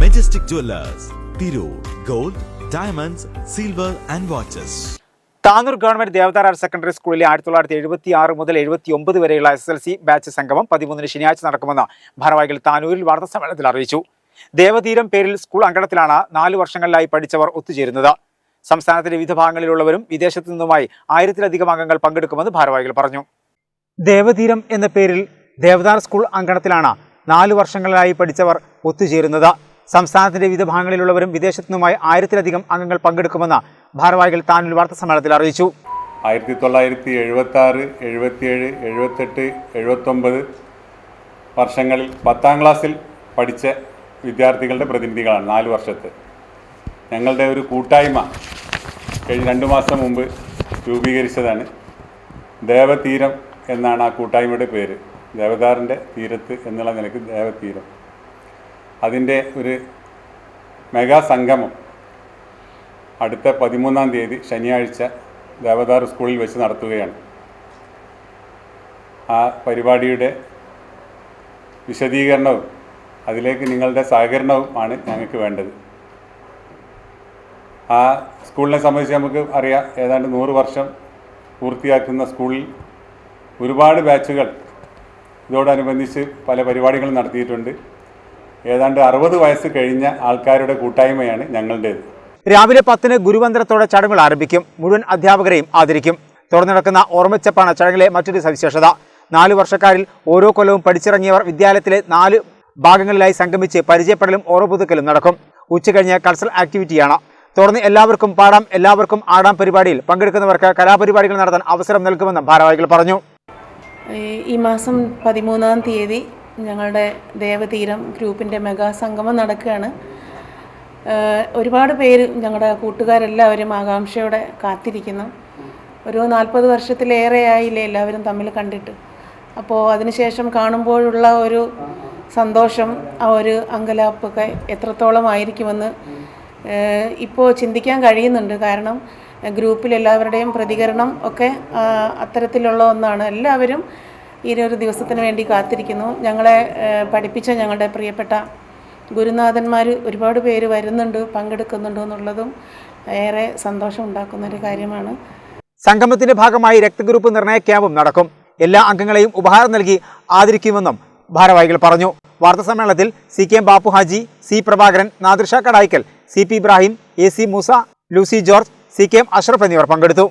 Majestic Jewellers Tirur gold diamonds silver and watches Tanur government Devadar higher secondary സ്കൂളിലെ ആയിരത്തി തൊള്ളായിരത്തി എഴുപത്തി ആറ് മുതൽ എഴുപത്തി ഒമ്പത് വരെയുള്ള എസ് എൽ സി ബാച്ച് സംഗമം പതിമൂന്നിന് ശനിയാഴ്ച നടക്കുമെന്ന് ഭാരവാഹികൾ താനൂരിൽ വാർത്താ സമ്മേളനത്തിൽ അറിയിച്ചു. ദേവതീരം പേരിൽ സ്കൂൾ അങ്കണത്തിലാണ് നാല് വർഷങ്ങളിലായി പഠിച്ചവർ ഒത്തുചേരുന്നത്. സംസ്ഥാനത്തിന്റെ വിവിധ ഭാഗങ്ങളിലുള്ളവരും വിദേശത്തു നിന്നുമായി ആയിരത്തിലധികം അംഗങ്ങൾ പങ്കെടുക്കുമെന്ന് ഭാരവാഹികൾ പറഞ്ഞു. ദേവതീരം എന്ന പേരിൽ ദേവദാർ സ്കൂൾ അങ്കണത്തിലാണ് നാല് വർഷങ്ങളിലായി പഠിച്ചവർ ഒത്തുചേരുന്നത്. സംസ്ഥാനത്തിന്റെ വിവിധ ഭാഗങ്ങളിലുള്ളവരും വിദേശത്തു നിന്നുമായി ആയിരത്തിലധികം അംഗങ്ങൾ പങ്കെടുക്കുമെന്ന് ഭാരവാഹികൾ താനൂർ വാർത്താ സമ്മേളനത്തിൽ അറിയിച്ചു. ആയിരത്തി തൊള്ളായിരത്തി എഴുപത്തി ആറ് എഴുപത്തിയേഴ് എഴുപത്തെട്ട് എഴുപത്തൊമ്പത് വർഷങ്ങളിൽ പത്താം ക്ലാസ്സിൽ പഠിച്ച വിദ്യാർത്ഥികളുടെ പ്രതിനിധികളാണ് നാല് വർഷത്തെ. ഞങ്ങളുടെ ഒരു കൂട്ടായ്മ കഴിഞ്ഞ രണ്ട് മാസം മുമ്പ് രൂപീകരിച്ചതാണ്. ദേവതീരം എന്നാണ് ആ കൂട്ടായ്മയുടെ പേര്. ദേവദാറിന്റെ തീരത്ത് എന്നുള്ള നിലയ്ക്ക് ദേവതീരം. അതിന്റെ ഒരു മെഗാ സംഗമം അടുത്ത പതിമൂന്നാം തീയതി ശനിയാഴ്ച ദേവദാർ സ്കൂളിൽ വെച്ച് നടത്തുകയാണ്. ആ പരിപാടിയുടെ വിശദീകരണവും അതിലേക്ക് നിങ്ങളുടെ സഹകരണവും ആണ് ഞങ്ങൾക്ക് വേണ്ടത്. ആ സ്കൂളിനെ സംബന്ധിച്ച് നമുക്ക് അറിയാം ഏതാണ്ട് നൂറ് വർഷം പൂർത്തിയാക്കുന്ന സ്കൂളിൽ ഒരുപാട് ബാച്ചുകൾ ഇതോടനുബന്ധിച്ച് പല പരിപാടികളും നടത്തിയിട്ടുണ്ട്. ഏതാണ്ട് അറുപത് വയസ്സ് കഴിഞ്ഞ ആൾക്കാരുടെ കൂട്ടായ്മയാണ് ഞങ്ങളുടേത്. രാവിലെ പത്തിന് ഗുരുവന്ദനത്തോടെ ചടങ്ങുകൾ ആരംഭിക്കും. മുഴുവൻ അധ്യാപകരെയും ആദരിക്കും. തുടർന്ന് നടക്കുന്ന ഓർമ്മച്ചപ്പാണ് ചടങ്ങിലെ മറ്റൊരു സവിശേഷത. നാല് വർഷക്കാരിൽ ഓരോ കൊല്ലവും പഠിച്ചിറങ്ങിയവർ വിദ്യാലയത്തിലെ നാല് ഭാഗങ്ങളിലായി സംഗമിച്ച് പരിചയപ്പെടലും ഓർമ്മ പുതുക്കലും നടക്കും. ഉച്ചകഴിഞ്ഞ് കൾച്ചറൽ ആക്ടിവിറ്റിയാണ്. തുടർന്ന് എല്ലാവർക്കും പാടാം എല്ലാവർക്കും ആടാം പരിപാടിയിൽ പങ്കെടുക്കുന്നവർക്ക് കലാപരിപാടികൾ നടത്താൻ അവസരം നൽകുമെന്നും ഭാരവാഹികൾ പറഞ്ഞു. ഈ- ഈ മാസം പതിമൂന്നാം തീയതി ഞങ്ങളുടെ ദേവതീരം ഗ്രൂപ്പിന്റെ മെഗാ സംഗമം നടക്കുകയാണ്. ഒരുപാട് പേര് ഞങ്ങളുടെ കൂട്ടുകാരെല്ലാവരും ആകാംക്ഷയോടെ കാത്തിരിക്കുന്നു. ഒരു നാൽപ്പത് വർഷത്തിലേറെ ആയില്ലേ എല്ലാവരും തമ്മിൽ കണ്ടിട്ട്. അപ്പോൾ അതിനുശേഷം കാണുമ്പോഴുള്ള ഒരു സന്തോഷം ആ ഒരു അങ്കലാപ്പൊക്കെ എത്രത്തോളം ആയിരിക്കുമെന്ന് ഇപ്പോൾ ചിന്തിക്കാൻ കഴിയുന്നുണ്ട്. കാരണം ഗ്രൂപ്പിൽ എല്ലാവരുടെയും പ്രതികരണം ഒക്കെ അത്തരത്തിലുള്ള ഒന്നാണ്. എല്ലാവരും ഈ ഒരു ദിവസത്തിന് വേണ്ടി കാത്തിരിക്കുന്നു. ഞങ്ങളെ പഠിപ്പിച്ച ഞങ്ങളുടെ പ്രിയപ്പെട്ട ഗുരുനാഥന്മാർ ഒരുപാട് പേര് വരുന്നുണ്ട് പങ്കെടുക്കുന്നുണ്ട് എന്നുള്ളതും ഏറെ സന്തോഷം ഉണ്ടാക്കുന്ന ഒരു കാര്യമാണ്. സംഗമത്തിന്റെ ഭാഗമായി രക്തഗ്രൂപ്പ് നിർണയ ക്യാമ്പും നടക്കും. എല്ലാ അംഗങ്ങളെയും ഉപഹാരം നൽകി ആദരിക്കുമെന്നും ഭാരവാഹികൾ പറഞ്ഞു. വാർത്താ സമ്മേളനത്തിൽ C K Bappu Haji C Prabhakaran Nadrisha Kadayikkal C P Ibrahim A C Moosa Lucy George C K M Ashraf എന്നിവർ പങ്കെടുത്തു.